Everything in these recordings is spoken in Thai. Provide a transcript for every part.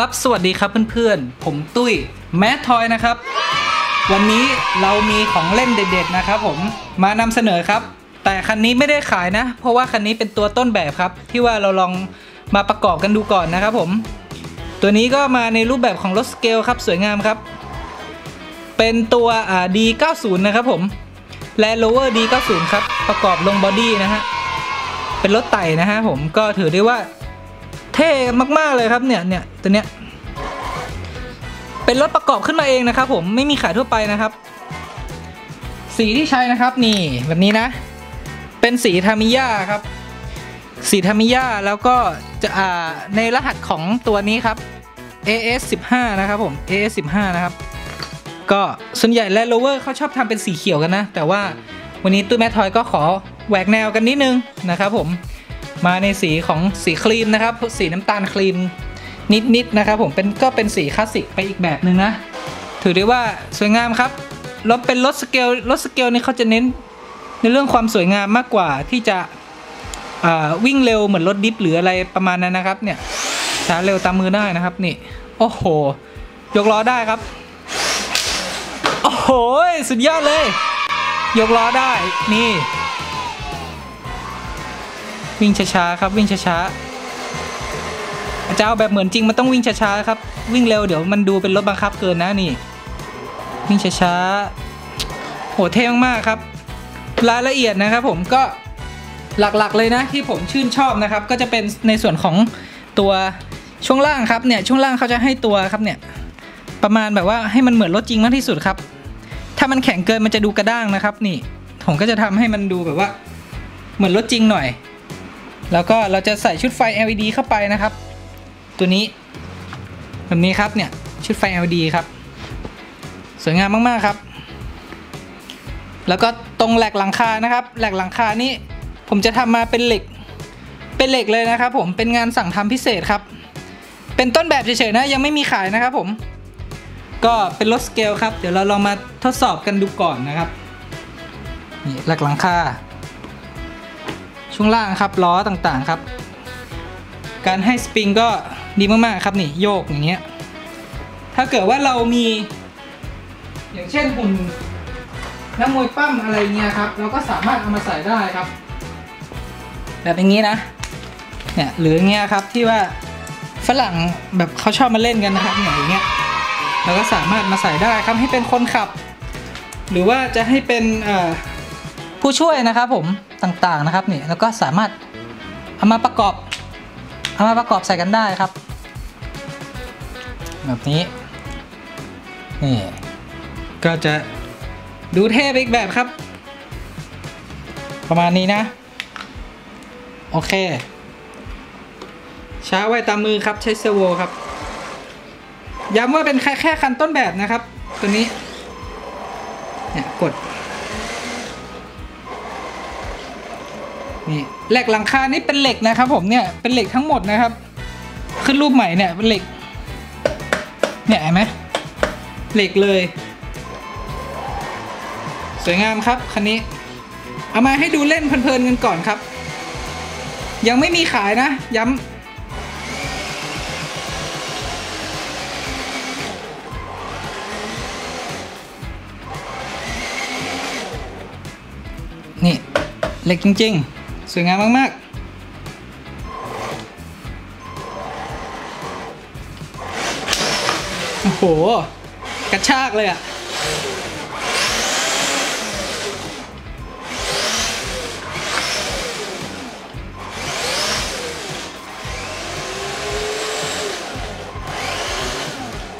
ครับ สวัสดีครับเพื่อนๆ ผมตุ้ยแมททอยนะครับ วันนี้เรามีของเล่นเด็ดๆนะครับผมมานำเสนอครับ แต่คันนี้ไม่ได้ขายนะ เพราะว่าคันนี้เป็นตัวต้นแบบครับ ที่ว่าเราลองมาประกอบกันดูก่อนนะครับผม ตัวนี้ก็มาในรูปแบบของรถสเกลครับสวยงามครับ เป็นตัวอ่า D90 นะครับผมและ Lower D90 ครับประกอบลงบอดี้นะฮะเป็นรถไต่นะฮะผมก็ถือได้ว่า เท่มากๆเลยครับเนี่ยเนี่ยตัวเนี้ยเป็นรถประกอบขึ้นมาเองนะครับ ผมไม่มีขายทั่วไปนะครับ สีที่ใช้นะครับนี่แบบนี้นะ เป็นสีทามิยาครับ สีทามิยาแล้วก็จะอ่าในรหัสของตัวนี้ครับ AS 15 นะครับผม AS 15 นะครับ ก็ส่วนใหญ่และโลเวอร์เขาชอบทำเป็นสีเขียวกันนะ แต่ว่าวันนี้ตู้แมททอยก็ขอแหวกแนวกันนิดนึงนะครับผม มาในสีของสีครีมนะครับ สีน้ำตาลครีมนิดๆนะครับผมเป็นก็เป็นสีคลาสสิกไปอีกแบบหนึ่งนะ ถือได้ว่าสวยงามครับรถเป็นรถสเกลรถสเกลนี่เขาจะเน้นในเรื่องความสวยงามมากกว่าที่จะวิ่งเร็วเหมือนรถดิฟหรืออะไรประมาณนั้นนะครับ เนี่ยช้าเร็วตามมือได้นะครับนี่ โอ้โห ยกล้อได้ครับ โอ้โห สุดยอดเลย ยกล้อได้นี่ วิ่งช้าๆครับวิ่งช้าๆจะเอาแบบเหมือนจริงมันต้องวิ่งช้าๆครับ วิ่งเร็วเดี๋ยวมันดูเป็นรถบังคับเกินนะนี่ วิ่งช้าๆโหเท่มากๆครับ รายละเอียดนะครับผมก็หลักๆเลยนะที่ผมชื่นชอบนะครับ ก็จะเป็นในส่วนของตัวช่วงล่างครับเนี่ยช่วงล่างเขาจะให้ตัวครับเนี่ยประมาณแบบว่าให้มันเหมือนรถจริงมากที่สุดครับ ถ้ามันแข็งเกินมันจะดูกระด้างนะครับ นี่ ผมก็จะทำให้มันดูแบบว่า เหมือนรถจริงหน่อย แล้วก็เราจะใส่ชุดไฟ LED เข้าไปนะครับ ตัวนี้แบบนี้ครับเนี่ยชุดไฟ LED ครับ สวยงามมากๆครับ แล้วก็ตรงแหลกหลังคานะครับ แหลกหลังคานี่ผมจะทำมาเป็นเหล็ก เป็นเหล็กเลยนะครับ ผมเป็นงานสั่งทำพิเศษครับ เป็นต้นแบบเฉยๆนะยังไม่มีขายนะครับผม ก็เป็นรถสเกลครับ เดี๋ยวเราลองมาทดสอบกันดูก่อนนะครับนี่แหลกหลังคา ช่วงล่างครับล้อต่างๆครับ การให้สปริงก็ดีมากๆครับนี่โยกอย่างเงี้ยถ้าเกิดว่าเรามี อย่างเช่นหุ่นนักมวยปั้มอะไรเงี้ยครับ เราก็สามารถเอามาใส่ได้ครับ แบบอย่างนี้นะเนี่ยหรือเงี้ยครับที่ว่าฝรั่งแบบเขาชอบมาเล่นกันนะครับอย่างเงี้ยเราก็สามารถมาใส่ได้ครับให้เป็นคนขับ หรือว่าจะให้เป็นเอ่อ ผู้ช่วยนะครับผมต่างๆนะครับนี่แล้วก็สามารถเอามาประกอบเอามาประกอบใส่กันได้ครับ แบบนี้นี่ก็จะดูเท่ไปอีกแบบครับ ประมาณนี้นะ โอเค ช้าไว้ตามมือครับใช้เซอร์โวครับ ย้ำว่าเป็นแค่แค่คันต้นแบบนะครับ ตัวนี้ เนี่ยกด นี่เหล็กหลังคานี่เป็นเหล็กนะครับ ผมเนี่ยเป็นเหล็กทั้งหมดนะครับ ขึ้นรูปใหม่เนี่ยเป็นเหล็ก เนี่ยเห็นไหมเหล็กเลย สวยงามครับคันนี้เอามาให้ดูเล่นเพลินๆกันก่อนครับ ยังไม่มีขายนะ ย้ำนี่เหล็กจริง ๆ สวยงามมาก ๆโอ้โห กระชากเลยอะ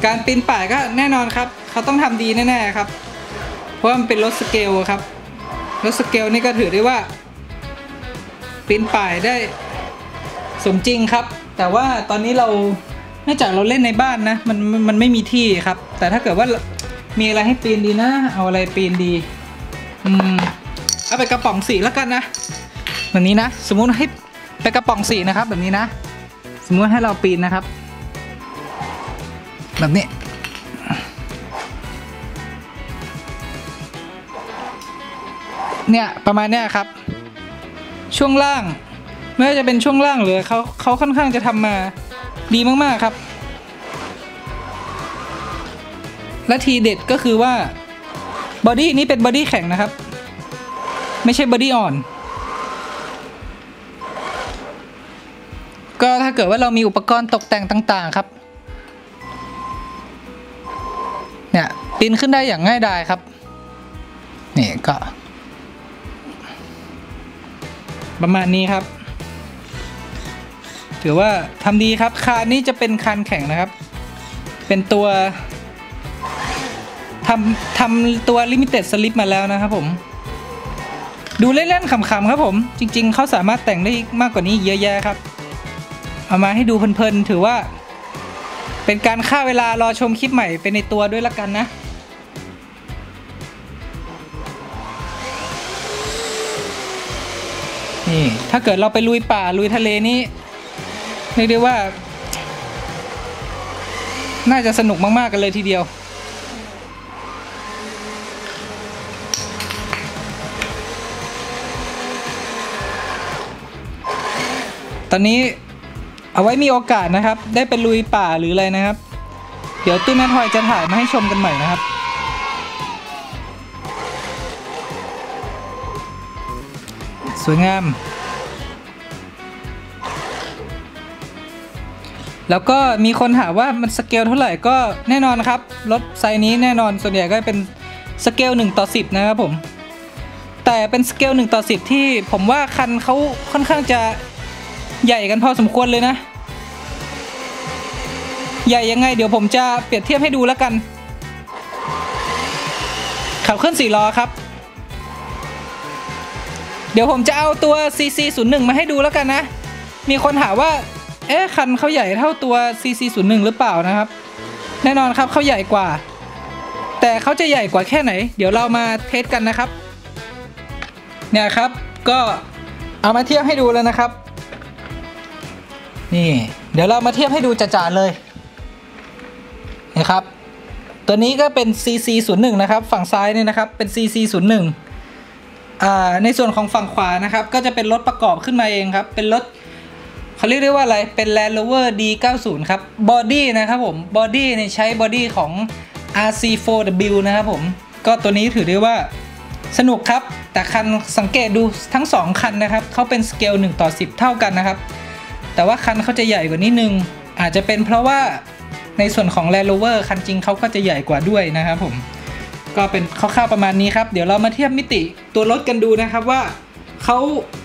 การปีนป่ายก็แน่นอนครับ เขาต้องทำดีแน่ๆครับ เพราะมันเป็นรถสเกลครับ รถสเกลนี่ก็ถือได้ว่า ปีนป่ายได้สมจริงครับ แต่ว่าตอนนี้เราเนื่องจากเราเล่นในบ้านนะมันมันมันไม่มีที่ครับ แต่ถ้าเกิดว่ามีอะไรให้ปีนดีนะ เอาอะไรปีนดีอืมเอาไปกระป๋องสีแล้วกันนะแบบนี้นะสมมุติให้ไปกระป๋องสีนะครับ แบบนี้นะ สมมุติให้เราปีนนะครับ แบบนี้เนี่ยประมาณเนี้ยครับ ช่วงล่างไม่ว่าจะเป็นช่วงล่างหรือเขาเขาค่อนข้างจะทำมาดีมากๆครับ และทีเด็ดก็คือว่าบอดี้นี้เป็นบอดี้แข็งนะครับ ไม่ใช่บอดี้อ่อน ก็ถ้าเกิดว่าเรามีอุปกรณ์ตกแต่งต่างๆครับเนี่ยปีนขึ้นได้อย่างง่ายดายครับ นี่ก็ ประมาณนี้ครับ ถือว่าทำดีครับ คานนี้จะเป็นคานแข็งนะครับ เป็นตัวทำทำตัวลิมิเต็ดสลิปมาแล้วนะครับผม ดูเล่นๆขำๆครับผม จริง ๆ เขาสามารถแต่งได้มากกว่านี้เยอะแยะครับ เอามาให้ดูเพลินๆ ถือว่า เป็นการฆ่าเวลารอชมคลิปใหม่เป็นในตัวด้วยละกันนะ นี่ถ้าเกิดเราไปลุยป่าลุยทะเลนี่เรียกได้ว่า น่าจะสนุกมาก ๆ กันเลยทีเดียว ตอนนี้เอาไว้มีโอกาสนะครับ ได้ไปลุยป่าหรืออะไรนะครับ เดี๋ยวตุ้ยแม่ทอยจะถ่ายมาให้ชมกันใหม่นะครับ สวยงาม แล้วก็มีคนถามว่ามันสเกลเท่าไหร่ก็แน่นอนครับ รถไซส์นี้แน่นอนส่วนใหญ่ก็เป็นสเกล1ต่อ10 นะครับผม แต่เป็นสเกล1ต่อ10 ที่ผมว่าคันเขาค่อนข้างจะใหญ่กันพอสมควรเลยนะ ใหญ่ยังไงเดี๋ยวผมจะเปรียบเทียบให้ดูแล้วกันขับเคลื่อน4ล้อครับ เดี๋ยวผมจะเอาตัว CC01 มาให้ดูแล้วกันนะ มีคนถามว่า เอ๊ะ คันเขาใหญ่เท่าตัว CC01 หรือเปล่านะครับ แน่นอนครับเขาใหญ่กว่า แต่เขาจะใหญ่กว่าแค่ไหน เดี๋ยวเรามาเทสกันนะครับ เนี่ยครับ ก็เอามาเทียบให้ดูแล้วนะครับ นี่ เดี๋ยวเรามาเทียบให้ดูจ่าๆเลยนะครับ ตัวนี้ก็เป็น CC01 นะครับ ฝั่งซ้ายเนี่ยนะครับ เป็น CC01 ในส่วนของฝั่งขวานะครับ ก็จะเป็นรถประกอบขึ้นมาเองครับ เป็นรถเขาเรียกได้ว่าอะไรเป็น Land Rover D90 ครับบอดี้นะครับผมบอดี้เนี่ยใช้บอดี้ของ RC4W นะครับผมก็ตัวนี้ถือได้ว่าสนุกครับ แต่คันสังเกตดูทั้ง 2 คันนะครับเขาเป็นสเกล1ต่อ 10 เท่ากันนะครับ แต่ว่าคันเขาจะใหญ่กว่านิดนึง อาจจะเป็นเพราะว่าในส่วนของ Land Rover คันจริงเขาก็จะใหญ่กว่าด้วยนะครับผม ก็เป็นคร่าวๆประมาณนี้ครับ เดี๋ยวเรามาเทียบมิติตัวรถกันดูนะครับว่าเขา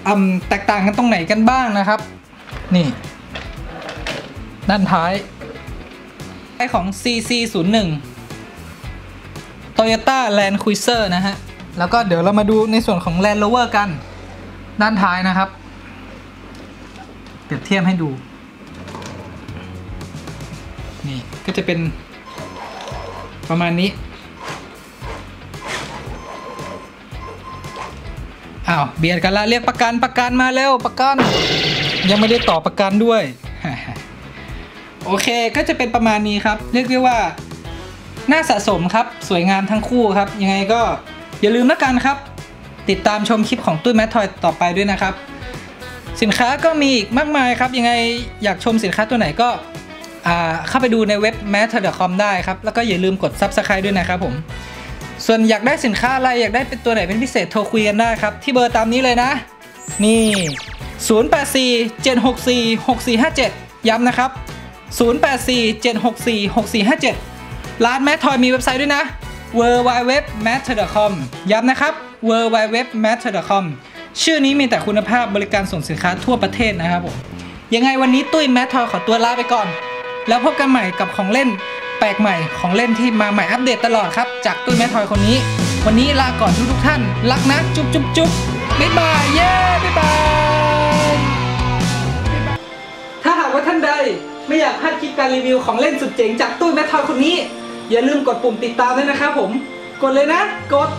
อืมแตกต่างกันตรงไหนกันบ้างนะครับ นี่ ด้านท้ายท้ายของ CC01 Toyota Land Cruiser นะฮะ แล้วก็เดี๋ยวเรามาดูในส่วนของ Land Rover กัน ด้านท้ายนะครับ เปรียบเทียบให้ดู นี่ก็จะเป็นประมาณนี้ อ้าวเบียดกันละเรียกประกันประกันมาเร็วประกัน ยังไม่ได้ต่อประกันด้วย โอเคก็จะเป็นประมาณนี้ครับ เรียกได้ว่าน่าสะสมครับสวยงามทั้งคู่ครับ ยังไงก็อย่าลืมแล้วกันครับ ติดตามชมคลิปของตุ้ยแมททอยต่อไปด้วยนะครับ สินค้าก็มีอีกมากมายครับ ยังไงอยากชมสินค้าตัวไหนก็เข้าไปดูในเว็บ m a t t e r c o m ได้ครับ แล้วก็อย่าลืมกด Subscribe ด้วยนะครับผม ส่วนอยากได้สินค้าอะไรอยากได้เป็นตัวไหนเป็นพิเศษโทรคุยกันได้ครับ ที่เบอร์ตามนี้เลยนะ นี่ 084 764 6457 ย้ำนะครับ 084 764 6457 ร้านแมททอยมีเว็บไซต์ด้วยนะ w w w m a t t e r c o m ย้ำนะครับ w w w m a t t e r c o m ชื่อนี้มีแต่คุณภาพบริการส่งสินค้าทั่วประเทศนะครับผมยังไงวันนี้ตุ้ยแมททอยขอตัวลาไปก่อน แล้วพบกันใหม่กับของเล่น ปลกใหม่ของเล่นที่มาใหม่อัปเดตตลอดครับ จากตุ้ยแมททอยคนนี้ วันนี้ลาก่อนทุกทุกๆท่าน รักนะ จุ๊บจุ๊บจุ๊บบ๊ายบาย เย้ บ๊ายบาย ถ้าหากว่าท่านใดไม่อยากพลาดคลิปการรีวิวของเล่นสุดเจ๋งจากตุ้ยแมททอยคนนี้ อย่าลืมกดปุ่มติดตามด้วยนะครับผม กดเลยนะ กด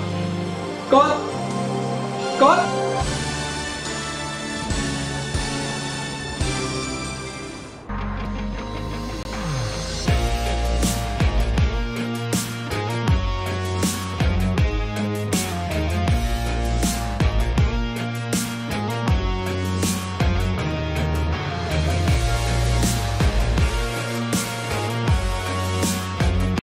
กด กด